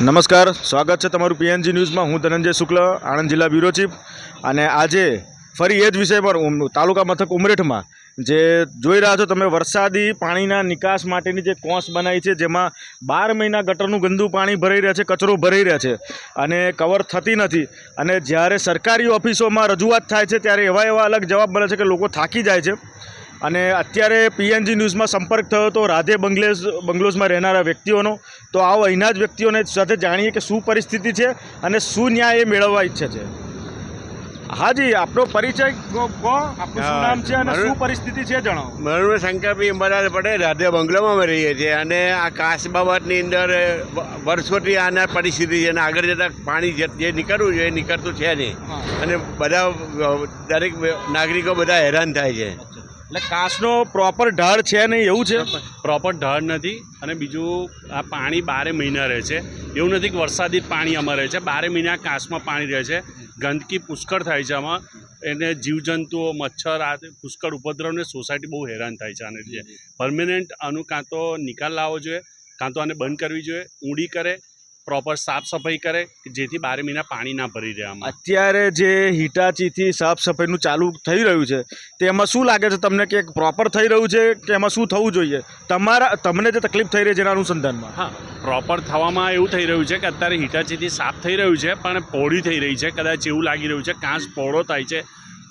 નમસ્કાર, સ્વાગત છે તમારું પીએનજી ન્યૂઝમાં. હું ધનંજય શુક્લ, આણંદ જિલ્લા બ્યુરો ચીફ. અને આજે ફરી એ જ વિષય પર તાલુકા મથક ઉમરેઠમાં જે જોઈ રહ્યા છો તમે, વરસાદી પાણીના નિકાસ માટેની જે કોંસ બનાવી છે, જેમાં બાર મહિના ગટરનું ગંદુ પાણી ભરાઈ રહ્યા છે, કચરો ભરાઈ રહ્યા છે અને કવર થતી નથી. અને જ્યારે સરકારી ઓફિસોમાં રજૂઆત થાય છે, ત્યારે એવા એવા અલગ જવાબ મળે છે કે લોકો થાકી જાય છે. અને અત્યારે પીએનજી ન્યૂઝમાં સંપર્ક થયો હતો રાધે બંગ્લેઝ બંગ્લોઝમાં રહેનારા વ્યક્તિઓનો. તો આવો અહીંના જ વ્યક્તિઓને સાથે જાણીએ કે શું પરિસ્થિતિ છે અને શું ન્યાય એ મેળવવા ઈચ્છે છે. હાજી આપનો પરિચય કહો. આપનું શું નામ છે અને શું પરિસ્થિતિ છે જણાવો. મારું શંકરભાઈ અંબાલાલ પટેલ રાધે બંગલામાં અમે રહીએ છીએ. અને આ કાશ બાબતની અંદર વર્ષોથી આના પરિસ્થિતિ છે અને આગળ જતાં પાણી જે જે નીકળવું જોઈએ એ નીકળતું છે નહીં. અને બધા દરેક નાગરિકો બધા હેરાન થાય છે. એટલે કાચનો પ્રોપર ઢાળ છે નહીં એવું છે? પ્રોપર ઢાળ નથી અને બીજું આ પાણી બારે મહિના રહે છે. એવું નથી કે વરસાદી પાણી આમાં રહે છે. બારે મહિના કાચમાં પાણી રહે છે. ગંદકી પુષ્કળ થાય છે આમાં. એને જીવજંતુઓ મચ્છર આ પુષ્કળ ઉપદ્રવને સોસાયટી બહુ હેરાન થાય છે આને લીધે. પરમેનન્ટ આનું કાં તો નિકાલ લાવવો જોઈએ કાં તો આને બંધ કરવી જોઈએ ઊંડી કરે પ્રોપર સાફ સફાઈ કરે જેથી બારે મહિના પાણી ના ભરી રહ્યા અત્યારે જે હિટાચીથી સાફ સફાઈનું ચાલુ થઈ રહ્યું છે તે એમાં શું લાગે છે તમને કે પ્રોપર થઈ રહ્યું છે કે એમાં શું થવું જોઈએ? તમારા તમને જે તકલીફ થઈ રહી છે એના અનુસંધાનમાં. હા પ્રોપર થવામાં એવું થઈ રહ્યું છે કે અત્યારે હિટાચીથી સાફ થઈ રહ્યું છે પણ પહોળી થઈ રહી છે કદાચ એવું લાગી રહ્યું છે કાંસ પોળો થાય છે.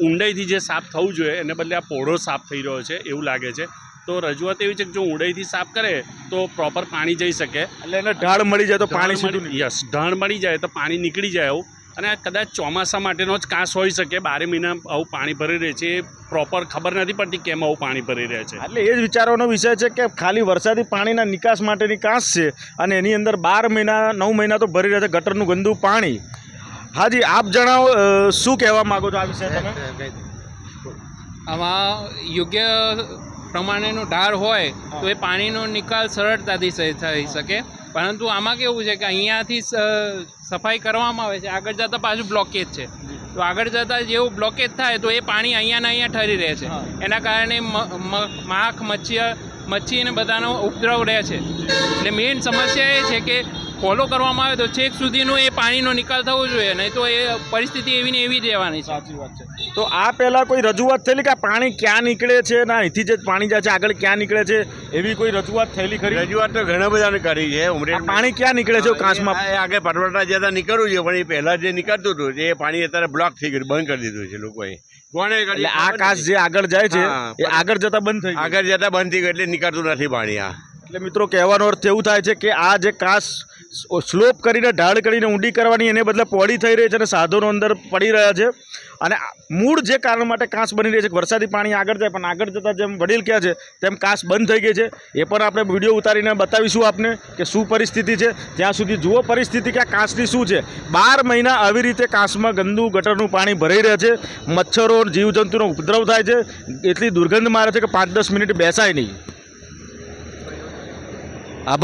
ઊંડાઈથી જે સાફ થવું જોઈએ એને બદલે આ પહોળો સાફ થઈ રહ્યો છે એવું લાગે છે. તો રજૂઆત એવી છે કે જો ઉડાઈથી સાફ કરે તો પ્રોપર પાણી જઈ શકે. એટલે એને ઢાળ મળી જાય તો પાણી સીધું યસ ઢાળ મળી જાય તો પાણી નીકળી જાય આવું. અને આ કદાચ ચોમાસા માટેનો જ કાંસ હોઈ શકે બારે મહિના આવું પાણી ભરી રહે છે એ પ્રોપર ખબર નથી પડતી કેમ આવું પાણી ભરી રહે છે. એટલે એ જ વિચારવાનો વિષય છે કે ખાલી વરસાદી પાણીના નિકાસ માટેની કાંસ છે અને એની અંદર બાર મહિના નવ મહિના તો ભરી રહ્યા છે ગટરનું ગંદુ પાણી. હાજી આપ જણાવો શું કહેવા માગો છો આ વિશે તમે? આમાં યોગ્ય પ્રમાણેનો ઢાળ હોય તો એ પાણીનો નિકાલ સરળતાથી થઈ શકે. પરંતુ આમાં કેવું છે કે અહીંયાથી સફાઈ કરવામાં આવે છે. આગળ જતાં પાછું બ્લોકેજ છે. તો આગળ જતાં જેવું બ્લોકેજ થાય તો એ પાણી અહીંયા ને અહીંયા ઠરી રહે છે. એના કારણે માખ મચ્છી મચ્છી ને બધાનો ઉપદ્રવ રહે છે. એટલે મેઇન સમસ્યા એ છે કે ફોલો કરવામાં આવે તો છેક સુધીનો એ પાણીનો નિકાલ થવો જોઈએ નહીં તો એ પરિસ્થિતિ એવી ને એવી જ રહેવાની છે. સાચી વાત છે. તો આ પહેલા કોઈ રજૂઆત થયેલી કે પાણી ક્યાં નીકળે છે ને અહીંથી જે પાણી જાય છે આગળ ક્યાં નીકળે છે એવી કોઈ રજૂઆત થયેલી ખરી? રજૂઆત તો ઘણા બધાને કરી છે ઉમરે પાણી ક્યાં નીકળે છે આ આગળ પરવટા જતા નીકળવું છે પણ એ પહેલાં જે નીકળતું હતું એ પાણી અત્યારે બ્લોક થઈ ગયું બંધ કરી દીધું છે લોકોએ. કોણે એટલે આ કાશ કાચ જે આગળ જાય છે એ આગળ જતા બંધ થઈ આગળ જતા બંધ થઈ ગયું એટલે નીકળતું નથી પાણી આ. એટલે મિત્રો કહેવાનો અર્થ એવું થાય છે કે આ જે કાચ સ્લોપ કરીને, ઢાળ કરીને ઊંડી કરવાની એને બદલે પોડી થઈ રહી છે અને સાધનો અંદર પડી રહ્યા છે. અને મૂળ જે કારણ માટે કાંસ બની રહી છે વરસાદી પાણી આગળ જાય, પણ આગળ જતાં જેમ વડીલ કહે છે, તેમ કાંસ બંધ થઈ ગઈ છે. એ પણ આપણે વીડિયો ઉતારીને બતાવીશું આપને કે શું પરિસ્થિતિ છે. ત્યાં સુધી જુઓ પરિસ્થિતિ કે આ કાંસની શું છે. બાર મહિના આવી રીતે કાંસમાં ગંદુ ગટરનું પાણી ભરાઈ રહે છે. મચ્છરો જીવજંતુનો ઉપદ્રવ થાય છે. એટલી દુર્ગંધ મારે છે કે પાંચ દસ મિનિટ બેસાય નહીં.